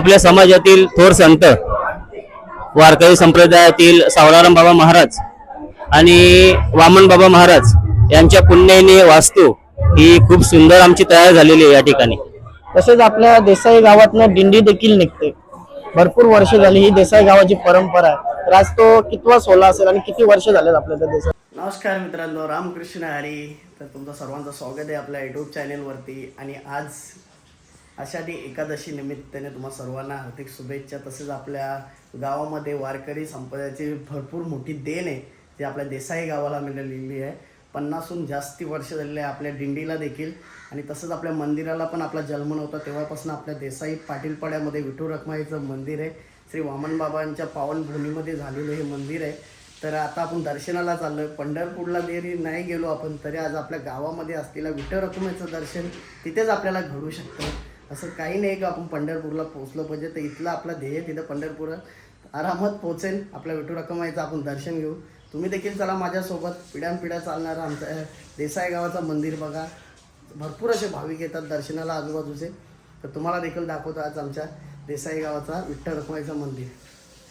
आपल्या समाजातील थोर संत वारकरी संप्रदायातील सावळाराम बाबा महाराज आणि वामन बाबा महाराज यांच्या पुण्याने वास्तू ही खूप सुंदर आमची तयार झालेली आहे या ठिकाणी. तसेच आपल्या देसाई गावातनं दिंडी देखील निघते. भरपूर वर्ष झाली ही देसाई गावाची परंपरा आहे. तर आज तो कितवा सोहळा असेल आणि किती वर्ष झालेत आपल्या त्या देसाई? नमस्कार मित्रांनो रामकृष्ण हरी तर तुमचं सर्वांचं स्वागत आहे आपल्या युट्यूब चॅनेलवरती आणि आज आषाढी एकादशी निमित्ताने तुम्हा सर्वांना हार्दिक शुभेच्छा. तसेच आपल्या गावामध्ये वारकरी संप्रदायाची भरपूर मोठी देण आहे ती आपल्या देसाई गावाला मिळालेली आहे. पन्नासहून जास्ती वर्ष झालेले आहे आपल्या दिंडीला देखील. आणि तसंच आपल्या मंदिराला पण आपला जन्म नव्हता तेव्हापासून आपल्या देसाई पाटीलपाड्यामध्ये विठू रखमाईचं मंदिर आहे. श्री वामन बाबांच्या पावनभूमीमध्ये झालेलं हे मंदिर आहे. तर आता आपण दर्शनाला चाललोय. पंढरपूरला जरी नाही गेलो आपण तरी आज आपल्या गावामध्ये असलेल्या विठ्ठल रखुमाईचं दर्शन तिथेच आपल्याला घडू शकतं. असं काही नाही का आपण पंढरपूरला पोचलो पाहिजे. तर इथलं आपलं ध्येय तिथं पंढरपूर आरामात पोचेल आपल्या विठू रक्कमाईचं आपण दर्शन घेऊ. तुम्ही देखील चला माझ्यासोबत. पिढ्यानपिढ्या चालणारं आमचं देसाई गावाचं मंदिर बघा. भरपूर असे भाविक येतात दर्शनाला आजूबाजूचे. तर तुम्हाला देखील दाखवतो आज आमच्या देसाई गावाचा विठ्ठल रखमाईचं मंदिर.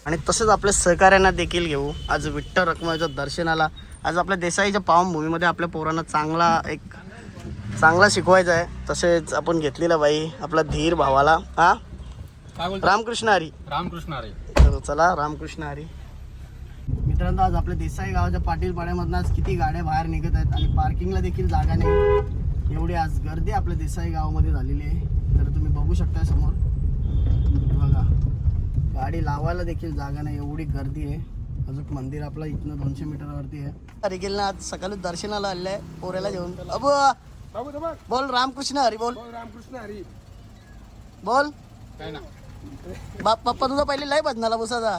आणि तसंच आपल्या सहकार्यांना देखील घेऊ. आज विठ्ठल रखमाईच्या दर्शनाला. आज आपल्या देसाईच्या पावनभूमीमध्ये आपल्या पोरांना चांगला एक चांगला शिकवायचा आहे. तसेच आपण घेतलेला बाई आपला धीर भावाला. हा? रामकृष्ण हरी. रामकृष्ण अरे तर चला रामकृष्ण हरी. मित्रांनो आज आपल्या देसाई गावाच्या पाटील पाड्यामधनं आज किती गाड्या बाहेर निघत आहेत आणि पार्किंगला देखील जागा नाही. एवढी आज गर्दी आपल्या देसाई गावामध्ये झालेली आहे. तर तुम्ही बघू शकता समोर. बघा गाडी लावायला देखील जागा नाही. एवढी गर्दी आहे. अजून मंदिर आपलं इथनं दोनशे मीटरवरती आहे. अरे गेलं ना आज सकाळी दर्शनाला आलंय पोऱ्याला घेऊन. अबो! बोल रामकृष्ण हरी बोल. रामकृष्ण हरी. बोल. काय ना. बाप पप्पा तुझा पहिले लय भजनाला बसायचा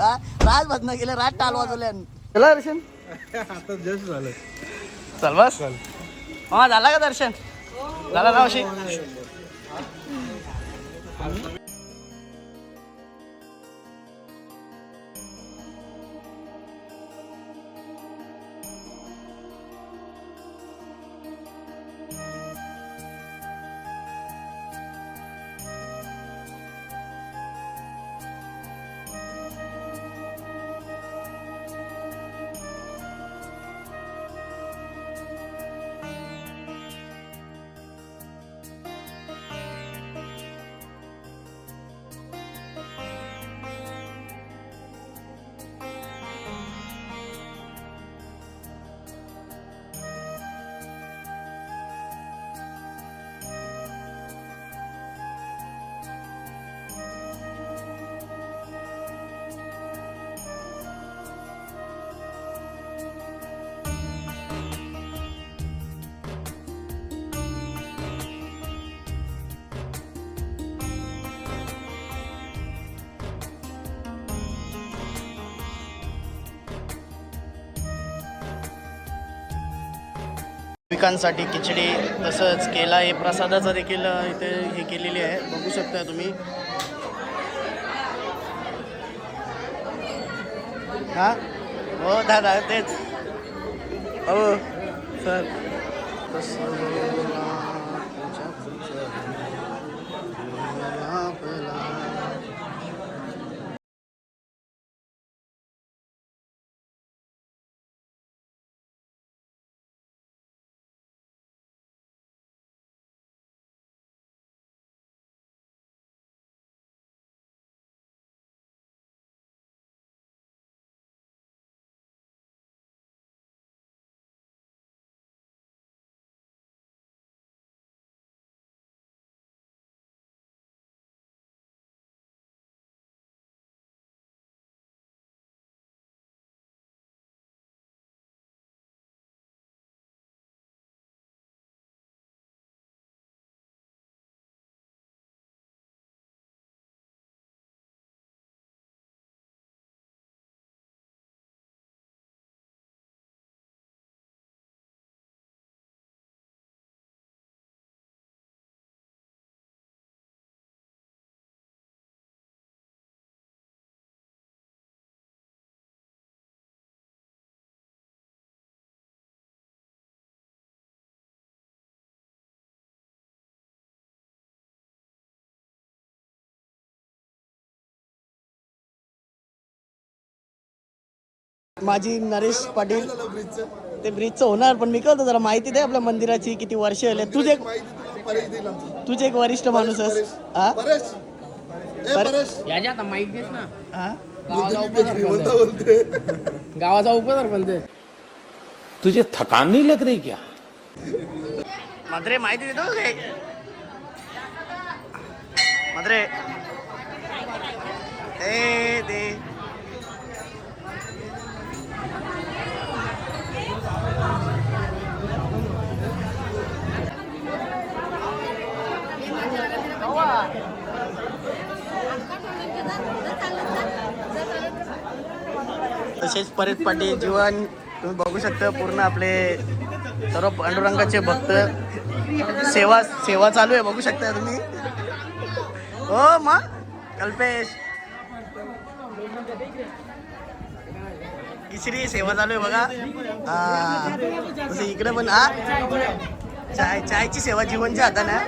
हा? राज भजना केलं राज टाल वाजवल्या चला दर्शन. आता जस्ट झालं. चल बस. हा झाला का दर्शन? झाला रावशी पिकांसाठी खिचडी तसंच केला हे प्रसादाचा देखील इथे हे केलेली आहे. बघू शकता तुम्ही. हा? हो दादा तेच. हो सर. तसं माझी नरेश पाटील. ते ब्रिजचं होणार पण मी कळतो जरा माहिती दे आपल्या मंदिराची किती वर्ष आले. तुझे तुझे एक वरिष्ठ माणूस आहेस. हा? याच्या आता माहीत देस ना. हा? गावाचा उपसरपंच गावाचा उपसरपंच तुझे थकान नहीं लग रही क्या? मात्रे माहिती देतो काय मात्रे ए दे. तसेच परेश पाटील जीवन तुम्ही बघू शकता पूर्ण आपले सर्व पांडुरंगाचे भक्त. सेवा सेवा चालू आहे बघू शकता तुम्ही. हो मग कल्पेश. किसरी सेवा चालू आहे बघा. तसं इकडे पण हा. चाय चायची सेवा जीवनच्या हाताने.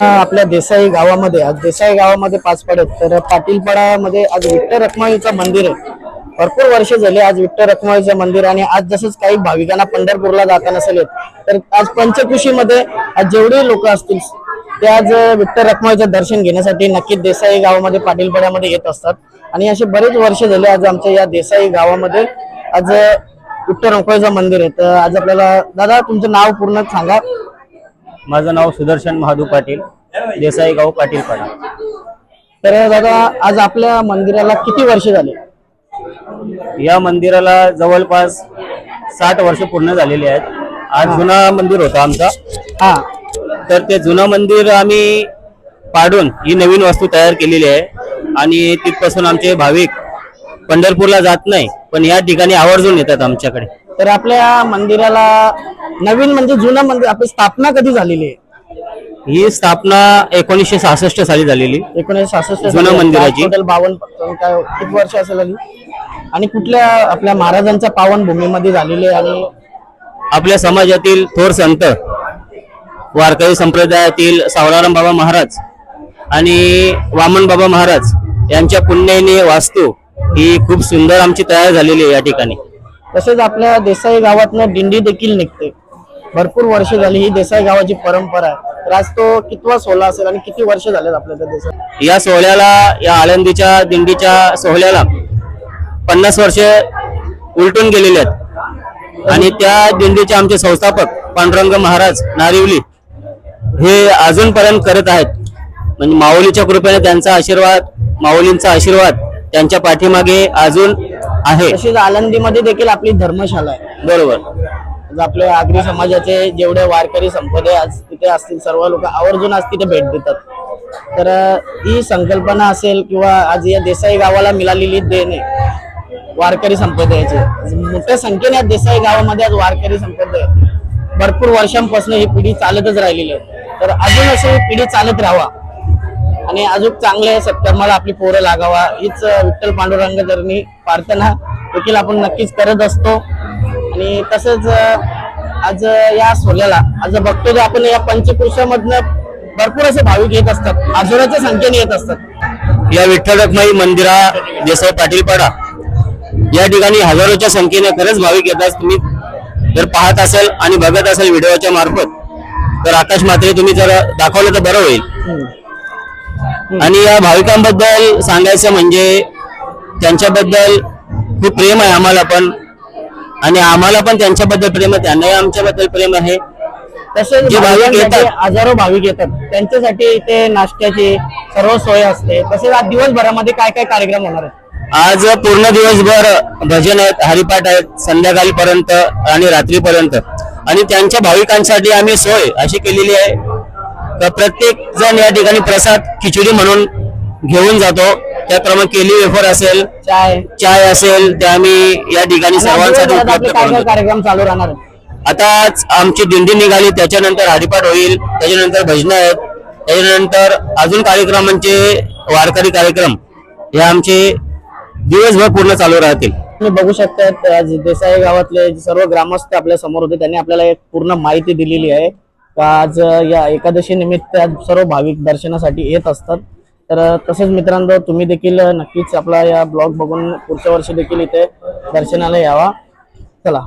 आपल्या देसाई गावामध्ये. आज देसाई गावामध्ये पाच पडत तर पाटीलपाडामध्ये आज विठ्ठल रखमाईचं मंदिर आहे. भरपूर वर्ष झाले आज विठ्ठल रखमाईचं मंदिर आणि आज जसंच काही भाविकांना पंढरपूरला जाता नसेल तर आज पंचकृषीमध्ये आज जेवढे लोक असतील ते आज विठ्ठल रखमाईचं दर्शन घेण्यासाठी नक्कीच देसाई गावामध्ये पाटीलपाड्यामध्ये येत असतात. आणि असे बरेच वर्ष झाले आज आमच्या या देसाई गावामध्ये आज विठ्ठल रखमाईचं मंदिर आहे. तर आज आपल्याला दादा तुमचं नाव पूर्ण सांगा. माझं नाव सुदर्शन महादू पाटील देसाई गाव पाटीलपाडा. तर दादा आज आपल्या मंदिराला किती वर्ष झाले? या मंदिराला जवळपास साठ वर्ष पूर्ण झालेली आहेत. आज जुना मंदिर होता आमचा. हा. तर ते जुनं मंदिर आम्ही पाडून ही नवीन वास्तू तयार केलेली आहे. आणि तिथपासून आमचे भाविक पंढरपूरला जात नाही पण या ठिकाणी आवर्जून येतात आमच्याकडे. तर आपल्या मंदिराला नवीन म्हणजे जुनं मंदिर आपली स्थापना कधी झालेली आहे? ही स्थापना एकोणीसशे सहासष्ट साली झालेली. एकोणीसशे सहासष्ट जुनं मंदिराची. टोटल बावन्न काय किती वर्ष असेल आधी आणि कुठल्या आपल्या महाराजांच्या पावनभूमीमध्ये झालेली आहे? आणि आपल्या समाजातील थोर संत वारकरी संप्रदायातील सावराराम बाबा महाराज आणि वामन बाबा महाराज यांच्या पुण्याने वास्तू ही खूप सुंदर आमची तयार झालेली आहे या ठिकाणी. तसेच आपल्या देसाई गावातनं दिंडी देखील निघते. भरपूर वर्ष झाली ही देसाई गावाची परंपरा आहे. तर आज तो कितवा सोहळा असेल आणि किती वर्ष झालेत आपल्या त्या देसाई? या सोहळ्याला या आळंदीच्या दिंडीच्या सोहळ्याला पन्नास वर्ष उलटून गेलेले आहेत. आणि त्या दिंडीचे आमचे संस्थापक पांडुरंग महाराज नारिवली हे अजूनपर्यंत करत आहेत. म्हणजे माऊलीच्या कृपेने त्यांचा आशीर्वाद माऊलींचा आशीर्वाद त्यांच्या पाठीमागे अजून आहे. तसेच आळंदीमध्ये देखील आपली धर्मशाला आहे. बरोबर. आज आपल्या आगरी समाजाचे जेवढे वारकरी संप्रदाय आज तिथे असतील सर्व लोक आवर्जून आज तिथे भेट देतात. तर ही संकल्पना असेल किंवा आज या देसाई गावाला मिळालेली देण वारकरी संप्रदायाची मोठ्या संख्येने देसाई गावामध्ये आज वारकरी संप्रदाय. भरपूर वर्षांपासून ही पिढी चालतच राहिलेली आहे. तर अजून असं ही पिढी चालत राहावा. आणि अजून चांगल्या सत्कर्माला आपली पोरं लागावा. हीच विठ्ठल पांडुरंग चरणी प्रार्थना देखील आपण नक्कीच करत असतो. आणि तसंच आज या सोहळ्याला आज बघतो जे आपण या पंचकृषामधनं भरपूर असे भाविक येत असतात. हजारोच्या संख्येने येत असतात. या विठ्ठल रखमाई मंदिरा देसाई पाटील पाडा या ठिकाणी हजारोच्या संख्येने खरंच भाविक येतात तुम्ही जर पाहत असेल आणि बघत असेल व्हिडिओच्या मार्फत तर आकाश मात्रे तुम्ही जर दाखवलं तर बरं होईल. आणि या भाविकांबद्दल सांगायचं म्हणजे त्यांच्याबद्दल खूप प्रेम आहे आम्हाला पण. आणि आम्हाला पण त्यांच्याबद्दल प्रेम आहे त्यांनाही आमच्याबद्दल प्रेम आहे. तसेच जे भाविक येतात. हजारो भाविक येतात. त्यांच्यासाठी इथे नाश्त्याची सर्व सोय असते. तसेच आज दिवसभरामध्ये काय काय कार्यक्रम होणार आहेत? आज पूर्ण दिवसभर भजन आहेत हरिपाठ आहेत संध्याकाळपर्यंत आणि रात्रीपर्यंत. आणि त्यांच्या भाविकांसाठी आम्ही सोय अशी केलेली आहे तर प्रत्येक जण या ठिकाणी प्रसाद खिचडी म्हणून घेऊन जातो. त्याप्रमाणे केली वेफर असेल चाय. चाय असेल ते आम्ही या ठिकाणी सर्वांसाठी उपलब्ध करून देतो. कार्यक्रम चालू राहणार? आहेत आता आज आमची दिंडी निघाली त्याच्यानंतर हरिपाठ होईल त्याच्यानंतर भजनं आहेत त्याच्यानंतर अजून कार्यक्रमांचे वारकरी कार्यक्रम हे आमचे दिवसभर पूर्ण चालू राहतील. तुम्ही बघू शकता आज देसाई गावातले जे सर्व ग्रामस्थ आपल्यासमोर होते त्यांनी आपल्याला एक पूर्ण माहिती दिलेली आहे. आज या एकादशी निमित्त सर्व भाविक दर्शनासाठी येत असतात. तर तसेच मित्रांनो तुम्ही देखील नक्कीच आपला या ब्लॉग बघून पुढच्या वर्षी देखील इथे दर्शनाला यावा. चला.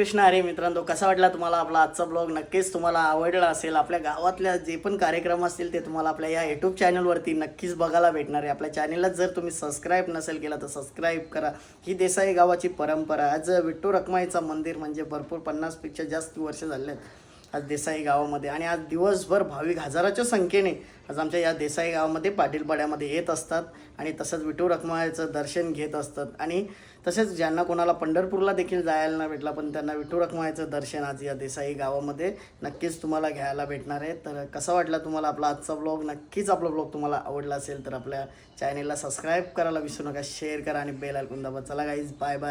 कृष्ण अरे मित्रांनो कसा वाटला तुम्हाला आपला आजचा ब्लॉग नक्कीच तुम्हाला आवडला असेल. आपल्या गावातल्या जे पण कार्यक्रम असतील ते तुम्हाला आपल्या या यूट्यूब चॅनलवरती नक्कीच बघायला भेटणार आहे. आपल्या चॅनलला जर तुम्ही सबस्क्राईब नसेल केला तर सबस्क्राईब करा. ही देसाई गावाची परंपरा. आज विठ्ठू रखमाईचं मंदिर म्हणजे भरपूर पन्नासपेक्षा जास्त वर्ष झाले आहेत. आज देसाई गावामध्ये. आणि आज दिवसभर भाविक हजाराच्या संख्येने आज आमच्या या देसाई गावामध्ये पाटीलपाड्यामध्ये येत असतात आणि तसंच विठू रखमाईचं दर्शन घेत असतात. आणि तसेच ज्यांना कोणाला पंढरपूरला देखील जायला नाही भेटला पण त्यांना विठू रखमाईचं दर्शन आज या देसाई गावामध्ये नक्कीच तुम्हाला घ्यायला भेटणार आहे. तर कसा वाटला तुम्हाला आपला आजचा ब्लॉग नक्कीच आपला ब्लॉग तुम्हाला आवडला असेल तर आपल्या चॅनेलला सबस्क्राईब करायला विसरू नका शेअर करा आणि बेल ऐकून दाबा. चला गाईज बाय बाय